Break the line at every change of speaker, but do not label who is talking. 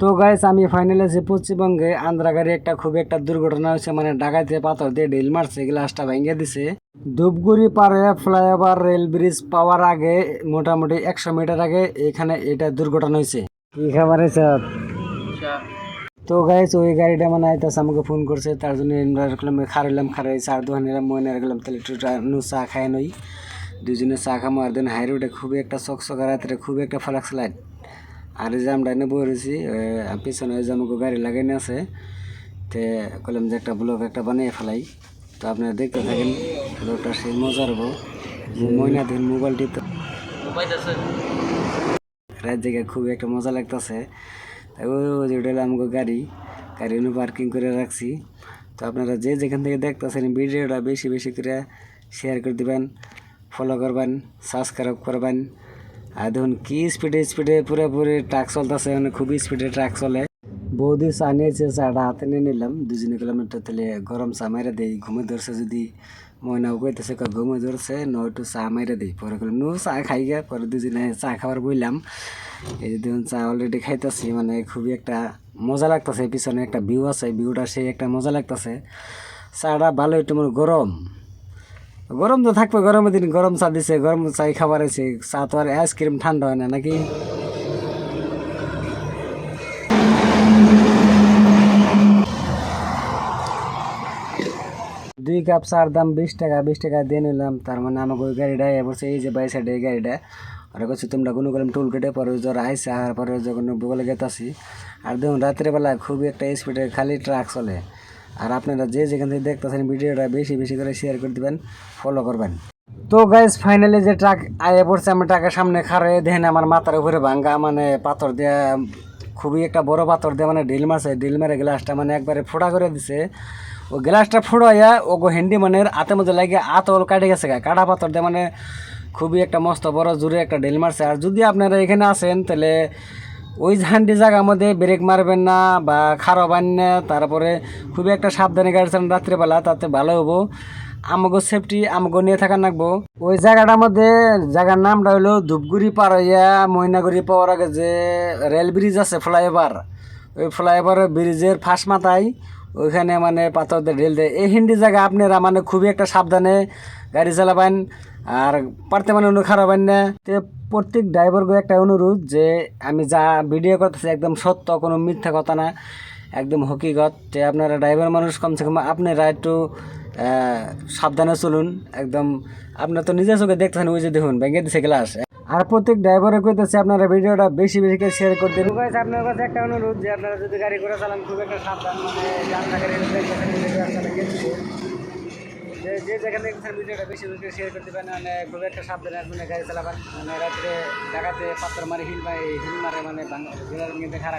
তো গাইস আমি ফাইনালে যে পশ্চিমবঙ্গে আন্ধ্রাগারে একটা খুব একটা দুর্ঘটনা হয়েছে মানে ডাকাইতে পাথর দিয়ে ঢিল মারছে গ্লাসটা ভেঙে দিছে। ধূপগুড়ি পারে ফ্লাইওভার রেল ব্রিজ পাওয়ার আগে মোটামুটি একশো মিটার আগে এখানে এটা দুর্ঘটনা হয়েছে। কি খাবার হয়েছে তো গাইস ওই গাড়িটা মানে আইতাছে আমাকে ফোন করছে তার জন্য রাখলাম খারাইলাম খারাই চা দোকান নিলাম মনে রাখলাম তাহলে একটু চা- নু চা খাই নই। দুজনে চা খামো আর দিন হাই রোডে খুবই একটা চকচকা রাত্রে খুবই একটা ফ্লাক্স লাইট আর এই যে আমরা এনে বই রয়েছি পিছনে ওই যে আমাকে গাড়ি লাগাইনে আছে, তে কইলাম যে একটা ব্লগ একটা বানিয়ে ফেলাই। তো আপনারা দেখতে থাকেন, ব্লগটা সেই মজার হব যে ময়না দিন মোবাইলটি তো রাত জায়গায় খুবই একটা মজা লাগতেছে। তাই ওই যে ওটা আমাকে গাড়ি গাড়ি পার্কিং করে রাখছি। তো আপনারা যে যেখান থেকে দেখতেছেন ভিডিওটা বেশি বেশি করে শেয়ার করে দিবেন ফলো করবেন সাবস্ক্রাইব করবেন। আর দেখুন কি স্পিডে স্পিডে পুরোপুরি ট্রাক চলতেছে মানে খুবই স্পিডে ট্রাক চলে। বৌদি চা নিয়েছে চাটা হাতে নিয়ে নিলাম, দুজনে কিলোমিটার তাহলে গরম চা মেরে দেই, ঘুমে ধরছে যদি। ময়নাও কইতেছে ঘুমে ধরছে নয়টু চা মেরে দিই। পরে করলাম নো চা খাই গে। পরে দুজনে চা খাবার বইলাম। এই দেখুন, চা অলরেডি খাইতেছি মানে খুবই একটা মজা লাগতেছে, পিছনে একটা ভিউ আছে ভিউটা সেই একটা মজা লাগতেছে। চাটা ভালো, একটু মানে গরম। গরম তো থাকবে, গরমের দিন গরম চা দিছে, গরম চাই খাবার আছে, চা তো আর আইসক্রিম ঠান্ডা হয় না নাকি? দুই কাপ চার দাম বিশ টাকা বিশ টাকা দিয়ে নিলাম, তার মানে আমাকে ওই গাড়িটা বলছে, এই যে বাই সাইডে এই গাড়িটা। ওরা করছে তোমরা কোনো করলাম টোল কেটে পরে যারা আইসে আর পরে যখন বলে গেতাছি। আর দেখুন, রাত্রেবেলা খুবই একটা স্পিডে খালি ট্রাক চলে। আর আপনারা যে যেখান থেকে দেখতেছেন ভিডিওটা বেশি বেশি করে শেয়ার করে দিবেন ফলো করবেন। তো গাইজ ফাইনালি যে ট্রাক আয়ে পড়ছে আমি ট্রাকের সামনে খারে দেখেন আমার মাথার উপরে ভাঙ্গা মানে পাথর দেয়া, খুবই একটা বড় পাথর দিয়ে মানে ডিল মারছে ডিল মেরে গ্লাসটা মানে একবারে ফোড়া করে দিছে। ও গ্লাসটা ফোড়াইয়া ও গো হ্যান্ডি মানে হাতের মধ্যে লাগে আতল কাটে গেছে গা। কাটা পাথর দিয়ে মানে খুবই একটা মস্ত বড় জুড়ে একটা ডিল মারছে। আর যদি আপনারা এখানে আসেন, তাহলে ওই ঝান্ডি জায়গার মধ্যে ব্রেক মারবেন না বা খারাপান না, তারপরে খুবই একটা সাবধানে গাড়ি চালান রাত্রেবেলা, তাতে ভালো হব। আমাগো সেফটি আমাগো নিয়ে থাকা লাগবো ওই জায়গাটার মধ্যে, জায়গার নামটা হলো ধূপগুড়ি পার হইয়া ময়নাগুড়ি পাওয়ার আগে যে রেল ব্রিজ আছে ফ্লাইওভার, ওই ফ্লাইওভার ব্রিজের ফাঁস মাথায় ওইখানে মানে পাথর দিয়ে ঢেল দেয়। এই হিন্দি জায়গা আপনারা মানে খুবই একটা সাবধানে গাড়ি চালাবেন। আর পারতে মানে অন্য খারাপ হয় না। তে প্রত্যেক ড্রাইভারকে একটা অনুরোধ যে আমি যা ভিডিও করতেছি একদম সত্য, কোনো মিথ্যা কথা না, একদম হকিগত। যে আপনারা ড্রাইভার মানুষ কমসে কম আপনারা একটু সাবধানে চলুন, একদম আপনার তো নিজের চোখে দেখতেছেন, ওই যে দেখুন, ভেঙে দিছে গ্লাস আর প্রত্যেক ড্রাইভারে কইতেছে আপনারা ভিডিওটা বেশি বেশি করে শেয়ার করে দিন। গাইস আপনার কাছে একটা অনুরোধ যে আপনারা যদি গাড়ি করে চালান, খুব একটা সাবধান মানে যে রাস্তাটা গেছে যে যে যেখানে দেখছেন ভিডিওটা বেশি বেশি শেয়ার করতে পারেন মানে খুব একটা সাবধানে মানে গাড়ি চালাবেন মানে রাত্রে ঢাকাতে পাত্র মারে, হিল মারে হিল মারে মানে ভাঙা খারাপ।